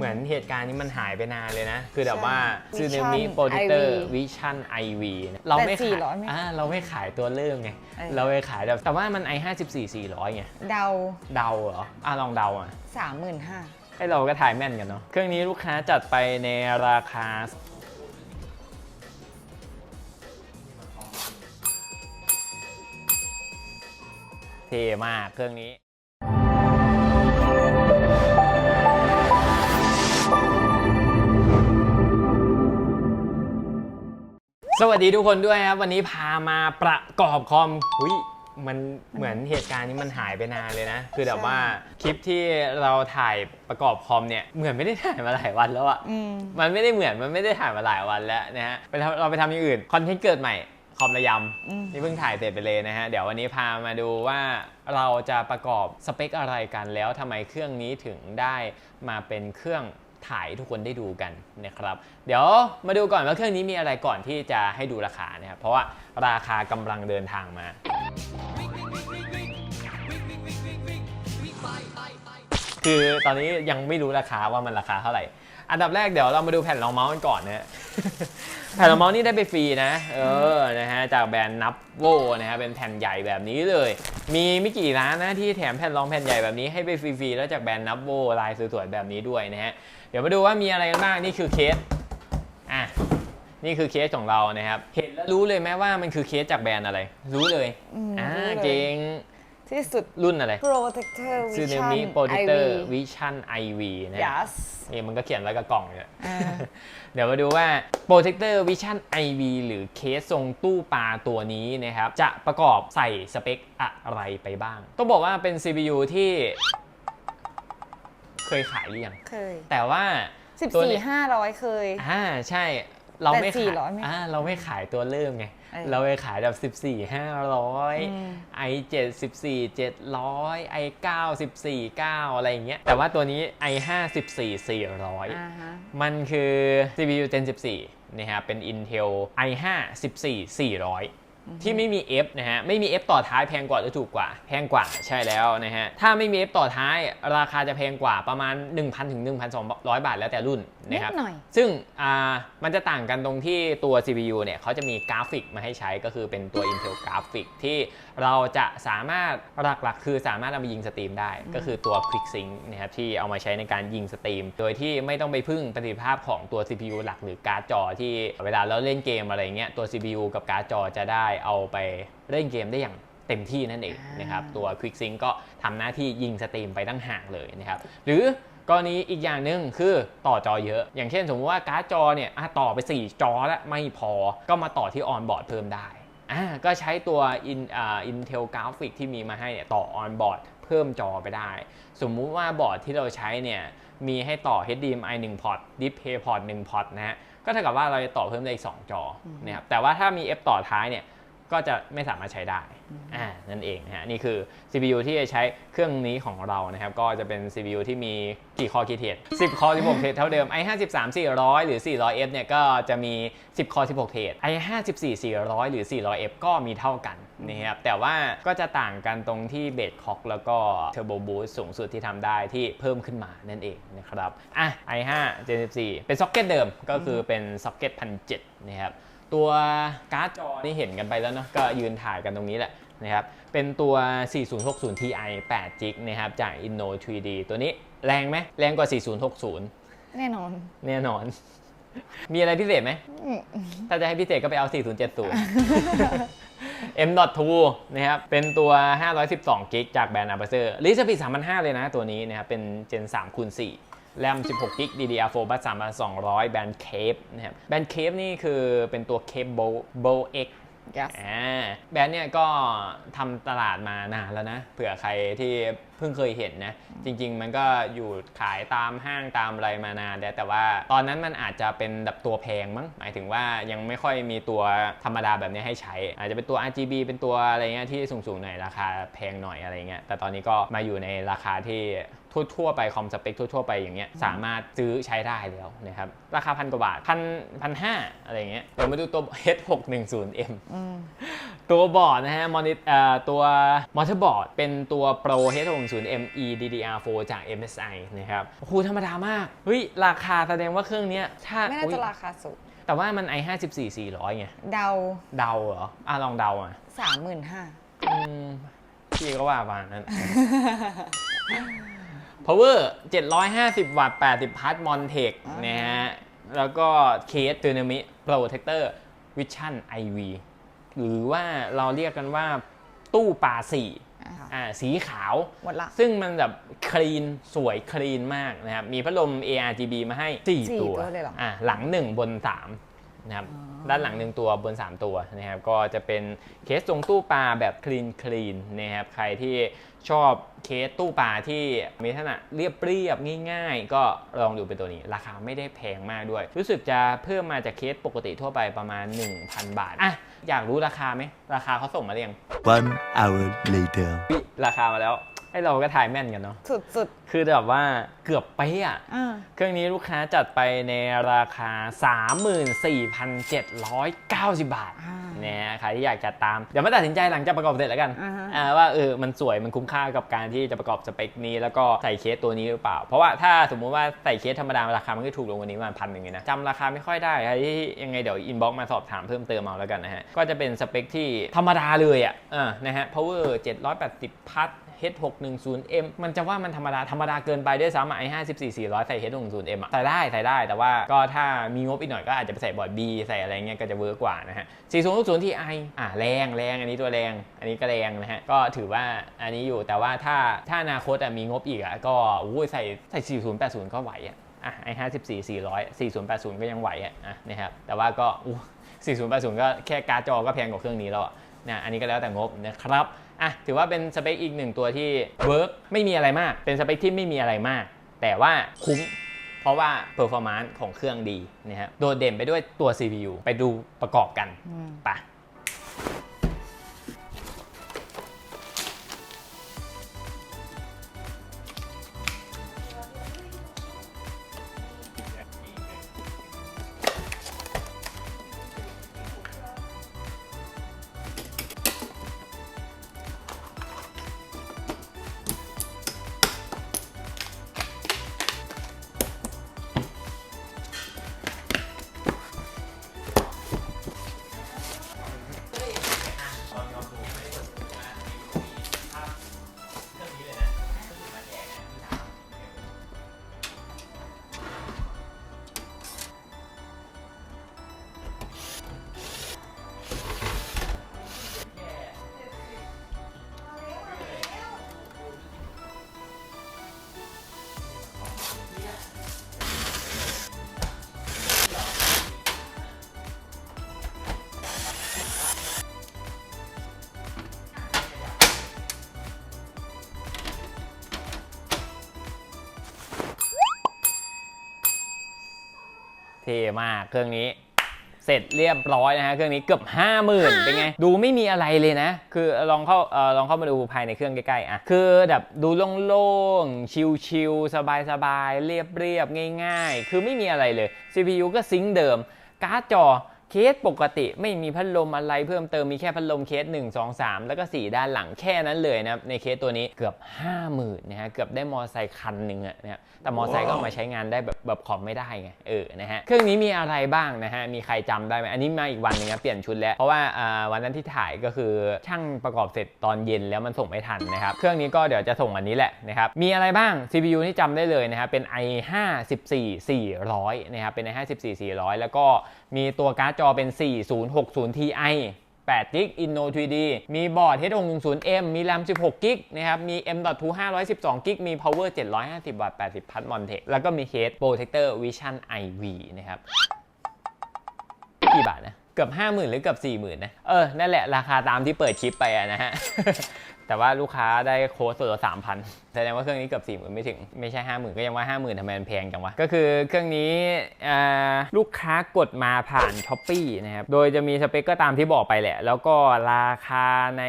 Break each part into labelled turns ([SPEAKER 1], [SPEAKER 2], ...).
[SPEAKER 1] เหมือนเหตุการณ์นี้มันหายไปนานเลยนะ คือแบบว่า
[SPEAKER 2] ใช่
[SPEAKER 1] ซูนามิ
[SPEAKER 2] Vision
[SPEAKER 1] โปรเจคเตอร์
[SPEAKER 2] IV
[SPEAKER 1] วิชั่นไอวีเราไม่
[SPEAKER 2] แต่
[SPEAKER 1] ขาย
[SPEAKER 2] 400ไม่
[SPEAKER 1] อ่าเราไม่ขายตัวเริ่มไง
[SPEAKER 2] เออ
[SPEAKER 1] เราไปขายแบบแต่ว่ามัน i 5 4 400ไง
[SPEAKER 2] เดา
[SPEAKER 1] เดาเหรออะลองเดาอะ
[SPEAKER 2] 35,000
[SPEAKER 1] ให้เราก็ถ่ายแม่นกันเนาะ เครื่องนี้ลูกค้าจัดไปในราคา เท่มากเครื่องนี้ สวัสดีทุกคนด้วยครับ วันนี้พามาประกอบคอมหุยมันเหมือนเหตุการณ์นี้มันหายไปนานเลยนะ คือแบบว่าคลิปที่เราถ่ายประกอบคอมเนี่ยเหมือนไม่ได้ถ่ายมาหลายวันแล้วอะ
[SPEAKER 2] อืม
[SPEAKER 1] มันไม่ได้เหมือนมันไม่ได้ถ่ายมาหลายวันแล้วนะฮะไปทำเราไปทำอย่างอื่นคอนเทนต์เกิดใหม่คอมระย
[SPEAKER 2] อืมำ
[SPEAKER 1] นี่เพิ่งถ่ายเสร็จไปเลยนะฮะเดี๋ยววันนี้พามาดูว่าเราจะประกอบสเปคอะไรกันแล้วทำไมเครื่องนี้ถึงได้มาเป็นเครื่อง ถ่ายทุกคนได้ดูกันนะครับ เดี๋ยวมาดูก่อนว่าเครื่องนี้มีอะไรก่อนที่จะให้ดูราคานะครับ เพราะว่าราคากำลังเดินทางมาคือตอนนี้ยังไม่รู้ราคาว่ามันราคาเท่าไหร่ อันดับแรกเดี๋ยวเรามาดูแผ่นรองเมาส์กันก่อนนะฮะแผ่นรองเมาส์นี่ได้ไปฟรีนะ เออ นะฮะ จากแบรนด์นับโวนะฮะ เป็นแผ่นใหญ่แบบนี้เลย มีไม่กี่ร้านนะที่แถมแผ่นรองแผ่นใหญ่แบบนี้ให้ไปฟรีๆ แล้วจากแบรนด์นับโวลายสวยๆแบบนี้ด้วยนะฮะ เดี๋ยวมาดูว่ามีอะไรกันบ้างนี่คือเคสอะนี่คือเคสของเรานะครับ เห็นแล้วรู้เลยไหมว่ามันคือเคสจากแบรนด์อะไร รู้เลย
[SPEAKER 2] อืม
[SPEAKER 1] อ่า
[SPEAKER 2] รู้เลย
[SPEAKER 1] เก่ง
[SPEAKER 2] ที่สุด
[SPEAKER 1] รุ่นอะไร
[SPEAKER 2] Protector
[SPEAKER 1] ซูนา
[SPEAKER 2] Vision
[SPEAKER 1] มิโปรเจคเตอร์
[SPEAKER 2] IV
[SPEAKER 1] วิชั่นไอวีนะฮะ
[SPEAKER 2] yes
[SPEAKER 1] นี่มันก็เขียนไว้กับกล่องเนี่ย
[SPEAKER 2] อ่า
[SPEAKER 1] เดี๋ยวมาดูว่า Protector Vision IV หรือเคสทรงตู้ปลาตัวนี้นะครับ จะประกอบใส่สเปคอะไรไปบ้าง ต้องบอกว่าเป็น CPU ที่ เคยขายหรือยัง
[SPEAKER 2] เคย
[SPEAKER 1] แต่ว่าตัวนี้
[SPEAKER 2] 14 500เคย
[SPEAKER 1] อ่าใช่ เราไม่
[SPEAKER 2] แต่
[SPEAKER 1] ขาย
[SPEAKER 2] 400ไม่
[SPEAKER 1] อ่าเราไม่ขายตัวเริ่มไง
[SPEAKER 2] เออ
[SPEAKER 1] เราไปขายแบบ14
[SPEAKER 2] อืม
[SPEAKER 1] 500 i 7 14 700 i 9 14 9อะไรอย่างเงี้ย แต่ว่าตัวนี้ i 5 14 400
[SPEAKER 2] อ่าฮะ
[SPEAKER 1] มันคือ CPU Gen 14นะครับเป็น Intel i5 14 400 ที่ไม่มี F นะฮะ ไม่มี F ต่อท้ายแพงกว่าหรือถูกกว่า แพงกว่าใช่แล้วนะฮะ ถ้าไม่มี F ต่อท้ายราคาจะแพงกว่าประมาณ 1,000 ถึง 1,200 บาทแล้วแต่รุ่น
[SPEAKER 2] นิด
[SPEAKER 1] นะครับ
[SPEAKER 2] หน่อย
[SPEAKER 1] ซึ่งอ่ามันจะต่างกันตรงที่ตัว CPU เนี่ยเขาจะมีกราฟิกมาให้ใช้ก็คือเป็นตัว Intel Graphic ที่เราจะสามารถหลักๆ คือสามารถเอามายิงสตรีมได้ ก็คือตัว Quick Sync นะครับที่เอามาใช้ในการยิงสตรีม โดยที่ไม่ต้องไปพึ่งประสิทธิภาพของตัว CPU หลักหรือการ์ดจอ ที่เวลาเราเล่นเกมอะไรเงี้ยตัว CPU กับการ์ดจอจะได้เอาไปเล่นเกมได้อย่างเต็มที่นั่นเองนะครับตัว Quick Sync ก็ทำหน้าที่ยิงสตรีมไปตั้งห่างเลยนะครับหรือกรณีอีกอย่างหนึ่งคือต่อจอเยอะ อย่างเช่นสมมติว่าการ์ดจอเนี่ยอะต่อไป 4 จอแล้วไม่พอก็มาต่อที่ออนบอร์ดเพิ่มได้อ่าก็ใช้ตัว in อ่า Intel Graphic ที่มีมาให้เนี่ยต่อออนบอร์ดเพิ่มจอไปได้ สมมุติว่าบอร์ดที่เราใช้เนี่ยมีให้ต่อ HDMI 1พอร์ต Display พอร์ต1พอร์ตนะฮะก็เท่ากับว่าเราจะต่อเพิ่มได้อีก2จอนะครับแต่ว่าถ้ามี F ต่อท้ายเนี่ย ก็จะไม่สามารถใช้ได้อ่านั่นเองนะฮะนี่คือ CPU ที่จะใช้เครื่องนี้ของเรานะครับ ก็จะเป็น CPU ที่มีกี่คอกี่เทรด10 คอ 16 เทรดเท่าเดิม i 5 3 400 หรือ 400F เนี่ยก็จะมี 10 คอ 16 เทรด i 5 14 400 หรือ 400F ก็มีเท่ากันนะครับแต่ว่าก็จะต่างกันตรงที่เบสคอกแล้วก็เทอร์โบบูสสูงสุดที่ทำได้ที่เพิ่มขึ้นมานั่นเองนะครับอะ i 5 Gen 14เป็นซ็อกเก็ตเดิมก็คือเป็นซ็อกเก็ต1,700นะครับ ตัวการ์ดจอนี่เห็นกันไปแล้วเนาะก็ยืนถ่ายกันตรงนี้แหละนะครับเป็นตัว 4060 Ti 8 g b นะครับจาก Inno 3D ตัวนี้แรงไหมแรงกว่า 4060
[SPEAKER 2] แน่นอน
[SPEAKER 1] แน่นอน มีอะไรพิเศษไหม
[SPEAKER 2] อืม
[SPEAKER 1] ถ้าจะให้พิเศษก็ไปเอา 4070 M.2 นะครับ เป็นตัว 512 g b จากแบรนด์ Aperture ลิสปี3,500 เลยนะตัวนี้นะครับ เป็น Gen 3คูณ4 แรม 16 g b DDR4 บัส3,200 แบรนด์ Cape นะครับ แบรนด์ Cape นี่คือเป็นตัว Cape Bow Bow X
[SPEAKER 2] yes
[SPEAKER 1] อ่าแบรนด์เนี่ยก็ทำตลาดมานานแล้วนะ เผื่อใครที่เพิ่งเคยเห็นนะ จริง ๆ มันก็อยู่ขายตามห้างตามอะไรมานานแล้วแต่ว่าตอนนั้นมันอาจจะเป็นแบบตัวแพงมั้ง หมายถึงว่ายังไม่ค่อยมีตัวธรรมดาแบบนี้ให้ใช้ อาจจะเป็นตัว RGB เป็นตัวอะไรเงี้ยที่สูงๆหน่อยราคาแพงหน่อยอะไรเงี้ยแต่ตอนนี้ก็มาอยู่ในราคาที่ ทั่วๆไปคอมสเปคทั่วๆไปอย่างเงี้ยสามารถซื้อใช้ได้แล้วนะครับราคาพันกว่าบาทพันพันห้าอะไรอย่างเงี้ยเดี๋ยวมาดูตัว H610M
[SPEAKER 2] อืม
[SPEAKER 1] ตัวบอร์ดนะฮะมอนิเอ่อตัวมอเตอร์บอร์ดเป็นตัว Pro H610M eDDR4 จาก MSI นะครับโอ้โหธรรมดามากเฮ้ยราคาแสดงว่าเครื่องเนี้ยถ้า
[SPEAKER 2] ไม่น่า
[SPEAKER 1] อุ๊ย
[SPEAKER 2] จะราคาสูง
[SPEAKER 1] แต่ว่ามัน i54 400ไง
[SPEAKER 2] เดา
[SPEAKER 1] เดาเหรออะลองเดาอะ
[SPEAKER 2] สามหมื่นห้า
[SPEAKER 1] อืมพี่ก็ว่าประมาณนั้น power 750 วัตต์ 80 พัทมอนเทคนะฮะ แล้วก็เคส d y n a m i c Protector Vision IV หรือว่าเราเรียกกันว่าตู้ปลาสีอ่าสีขาว
[SPEAKER 2] หมดละ
[SPEAKER 1] ซึ่งมันแบบคลีนสวยคลีนมากนะครับ มีพัดลม ARGB มาให้
[SPEAKER 2] สี่
[SPEAKER 1] 4ตัว
[SPEAKER 2] ตัวเลยเหรออ่
[SPEAKER 1] อ่าหลัง 1 บน 3 นะครับด้านหลัง1ตัวบน 3 ตัวนะครับก็จะเป็นเคสทรงตู้ปลาแบบคลีนคลีนนะครับใครที่ชอบเคสตู้ปลาที่มีลักษณะเรียบเรียบๆง่ายๆ ก็ลองดูเป็นตัวนี้ ราคาไม่ได้แพงมากด้วย รู้สึกจะเพิ่มมาจากเคสปกติทั่วไปประมาณ 1,000 บาทอะอยากรู้ราคาไหมราคาเขาส่งมาหรือยัง
[SPEAKER 3] One hour later.
[SPEAKER 1] อุ๊ยราคามาแล้ว ให้เราก็ทายแม่นกันเนาะ
[SPEAKER 2] สุดสุด
[SPEAKER 1] คือแบบว่าเกือบไปะอะ
[SPEAKER 2] ๆอ่า
[SPEAKER 1] เครื่องนี้ลูกค้าจัดไปในราคา 34,790 บาท
[SPEAKER 2] อ่า
[SPEAKER 1] นะฮะใครที่อยากจะตาม เดี๋ยวมาตัดสินใจหลังจากประกอบเสร็จแล้วกัน
[SPEAKER 2] อ่าฮะ
[SPEAKER 1] อ่าว่าเออมันสวยมันคุ้มค่ากับการที่จะประกอบสเปคนี้ แล้วก็ใส่เคสตัวนี้หรือเปล่า เพราะว่าถ้าสมมุติว่าใส่เคสธรรมดาราคามันก็ถูกลงกว่านี้ประมาณพันหนึ่งเลยนะจำราคาไม่ค่อยได้ใครที่ยังไงเดี๋ยวอินบ็อกมาสอบถามเพิ่มเติมเอาแล้วกันนะฮะก็จะเป็นสเปคที่ธรรมดาเลยอะอ่านะฮะ power 780พัท H610M มันจะว่ามันธรรมดา ธรรมดาเกินไปด้วยซ้ำอะไอ้54 400 ใส่ H610M อะใส่ได้ใส่ได้ แต่ว่าก็ถ้ามีงบอีกหน่อยก็อาจจะไปใส่บอร์ด B ใส่อะไรเงี้ยก็จะเวิร์กกว่านะฮะ4060 Ti อะแรงแรงอันนี้ตัวแรง อันนี้ก็แรงนะฮะ ก็ถือว่าอันนี้อยู่แต่ว่าถ้าถ้าอนาคตมีงบอีกอะก็อุ้ยใส่ใส่4080 ก็ไหวอะอะไอ้54 400 4080ก็ยังไหวอะอะนะครับแต่ว่าก็อู้4080ก็แค่การ์ดจอก็แพงกว่าเครื่องนี้แล้วอะนะอันนี้ก็แล้วแต่งบนะครับ อะถือว่าเป็นสเปคอีกหนึ่งตัวที่เวิร์กไม่มีอะไรมาก เป็นสเปคที่ไม่มีอะไรมาก แต่ว่าคุ้มเพราะว่า performance ของเครื่องดีนะฮะโดดเด่นไปด้วยตัว CPU ไปดูประกอบกัน
[SPEAKER 2] อืม
[SPEAKER 1] ไปเท่มากเครื่องนี้ เสร็จเรียบร้อยนะฮะเครื่องนี้เกือบ 50,000เป็นไง ดูไม่มีอะไรเลยนะ คือลองเข้าเอ่อลองเข้ามาดูภายในเครื่องใกล้ๆอะคือแบบดูโล่งๆชิลๆสบายๆเรียบๆง่าย ๆ คือไม่มีอะไรเลย CPU ก็ซิงค์เดิมการ์ดจอ เคสปกติไม่มีพัดลมอะไรเพิ่มเติมมีแค่พัดลมเคส 1 2 3 แล้วก็ 4 ด้านหลังแค่นั้นเลยนะครับในเคสตัวนี้เกือบ 50,000นะฮะเกือบได้มอไซค์คันหนึ่งอะนะครับแต่มอไซค์ก็มาใช้งานได้แบบแบบขอมไม่ได้ไงเออนะฮะเครื่องนี้มีอะไรบ้างนะฮะมีใครจำได้ไหมอันนี้มาอีกวันหนึงนะเปลี่ยนชุดแล้ว เพราะว่าวันนั้นที่ถ่ายก็คือช่างประกอบเสร็จตอนเย็นแล้วมันส่งไม่ทันนะครับเครื่องนี้ก็เดี๋ยวจะส่งวันนี้แหละนะครับมีอะไรบ้าง CPU ที่จำได้เลยนะครับเป็น i54 400นะครับเป็น i54 400 แล้วก็มีตัวการ์ดจอเป็น 4060 Ti 8 g b Inno 3D มีบอร์ด H610M มี RAM 16 g b นะครับ มี M.2 512 g b มี Power 750วัตต์80 พัทมอนเทคแล้วก็มี Head Protector Vision IV นะครับ กี่บาทนะ เกือบ 50,000 หรือเกือบ 40,000 นะ เออ นั่นแหละ ราคาตามที่เปิดคลิปไปอะนะฮะ แต่ว่าลูกค้าได้โค้ดส่วนลด3,000แสดงว่าเครื่องนี้เกือบ40,000ไม่ถึง ไม่ใช่50,000ก็ยังว่า50,000ทำไมมันแพงจังวะ ก็คือเครื่องนี้ลูกค้ากดมาผ่าน s h อ p e e นะครับ โดยจะมีสเปคก็ตามที่บอกไปแหละ แล้วก็ราคาใน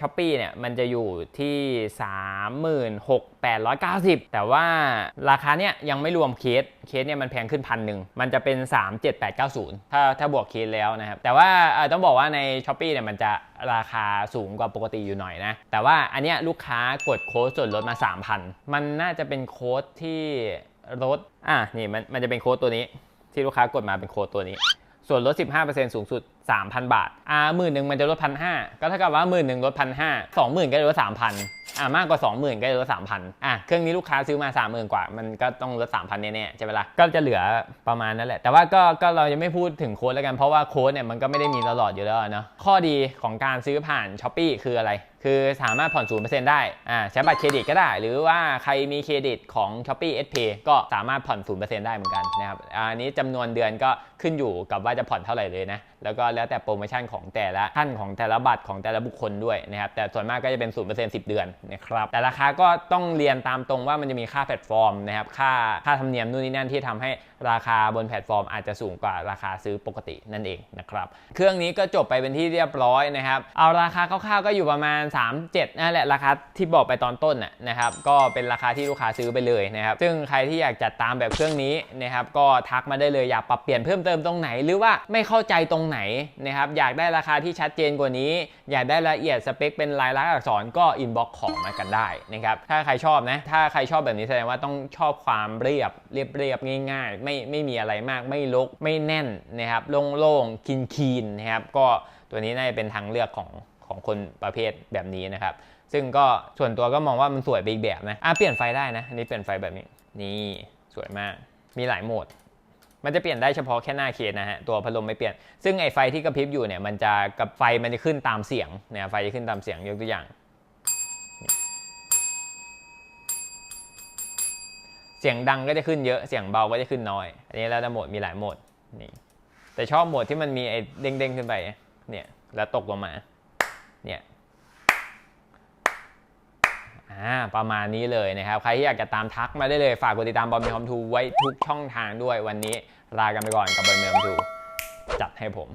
[SPEAKER 1] s h อ p e e เนี่ย มันจะอยู่ที่ 36,890 แต่ว่าราคาเนี้ยยังไม่รวมเคส เคสเนี่ยมันแพงขึ้นพันหนึ่ง มันจะเป็น 37890 ถ้าถ้าบวกเคสแล้วนะครับ แต่ว่าต้องบอกว่าใน s h อ p e e เนี่ยมันจะ ราคาสูงกว่าปกติอยู่หน่อยนะ แต่ว่าอันเนี้ยลูกค้ากดโค้ดส่วนลดมา 3,000 มันน่าจะเป็นโค้ดที่ลดอะนี่มันมันจะเป็นโค้ดตัวนี้ ที่ลูกค้ากดมาเป็นโค้ดตัวนี้ ส่วนลด 15%สูงสุด3,000 บาท อ่าหมื่นหนึ่งมันจะลดพันห้าก็เท่ากับว่าหมื่นหนึ่งลดพันห้าสองหมื่นก็จะลดสามพันอ่ามากกว่า 20,000 ก็จะลด3,000อะเครื่องนี้ลูกค้าซื้อมา 30,000 กว่า มันก็ต้องลด 3,000 แน่ๆใช่ไหมล่ะก็จะเหลือประมาณนั้นแหละ แต่ว่าก็ก็เรายังไม่พูดถึงโค้ดแล้วกันเพราะว่าโค้ดเนี่ยมันก็ไม่ได้มีตลอดอยู่แล้วเนาะข้อดีของการซื้อผ่าน s h อ p e e คืออะไร คือสามารถผ่อน0%ได้อ่าใช้บัตรเครดิตก็ได้ หรือว่าใครมีเครดิตของ s h อ p e e S Pay ก็สามารถผ่อน0%ได้เหมือนกันนะครับอะอันนี้จำนวนเดือนก็ขึ้นอยู่กับว่าจะผ่อนเท่าไหร่เลยนะแล้วก็แล้วแต่โปรโมชั่นของแต่ละท่านของแต่ละบัตรของแต่ละบุคคลด้วยนะครับแต่ส่วนมากก็จะเป็น0% 10เดือนนะครับแต่ราคาก็ต้องเรียนตามตรงว่ามันจะมีค่าแพลตฟอร์มนะครับค่าค่าธรรมเนียมนู่นนี่นั่นที่ทำให้ราคาบนแพลตฟอร์มอาจจะสูงกว่าราคาซื้อปกตินั่นเองนะครับ เครื่องนี้ก็จบไปเป็นที่เรียบร้อยนะครับ เอาราคาคร่าวๆก็อยู่ประมาณ 3 7นั่นแหละราคาที่บอกไปตอนต้นนะครับ ก็เป็นราคาที่ลูกค้าซื้อไปเลยนะครับ ซึ่งใครที่อยากจัดตามแบบเครื่องนี้นะครับก็ทักมาได้เลยอยากปรับเปลี่ยนเพิ่มเติมตรงไหน หรือว่าไม่เข้าใจตรงไหนนะครับอยากได้ราคาที่ชัดเจนกว่านี้ อยากได้ละเอียดสเปคเป็นลายลักษณ์อักษรก็อินบ็อกของมากันได้นะครับถ้าใครชอบนะถ้าใครชอบแบบนี้แสดงว่าต้องชอบความเรียบเรียบเรียบง่ายๆไม่ไม่มีอะไรมากไม่ลกไม่แน่นนะครับโล่งๆคีนๆนะครับก็ตัวนี้น่าจะเป็นทางเลือกของของคนประเภทแบบนี้นะครับ ซึ่งก็ส่วนตัวก็มองว่ามันสวยไปอีกแบบนะอะเปลี่ยนไฟได้นะอันนี้เปลี่ยนไฟแบบนี้นี่สวยมากมีหลายโหมดมันจะเปลี่ยนได้เฉพาะแค่หน้าเคสนะฮะตัวพัดลมไม่เปลี่ยน ซึ่งไอไฟที่กระพริบอยู่เนี่ยมันจะกับไฟมันจะขึ้นตามเสียงเนี่ยไฟจะขึ้นตามเสียงยกตัวอย่าง สียงดังก็จะขึ้นเยอะ เสียงเบาก็จะขึ้นน้อย อันนี้แล้วแต่โหมดมีหลายโหมด นี่ แต่ชอบโหมดที่มันมีไอ้เด้งๆขึ้นไป เนี่ย แล้วตกลงมา เนี่ย อ่า ประมาณนี้เลยนะครับ ใครที่อยากจะตามทักมาได้เลย ฝากกดติดตามบอลมีคอมทูไว้ทุกช่องทางด้วย วันนี้ลากันไปก่อนกับบอลเมทูจัดให้ผม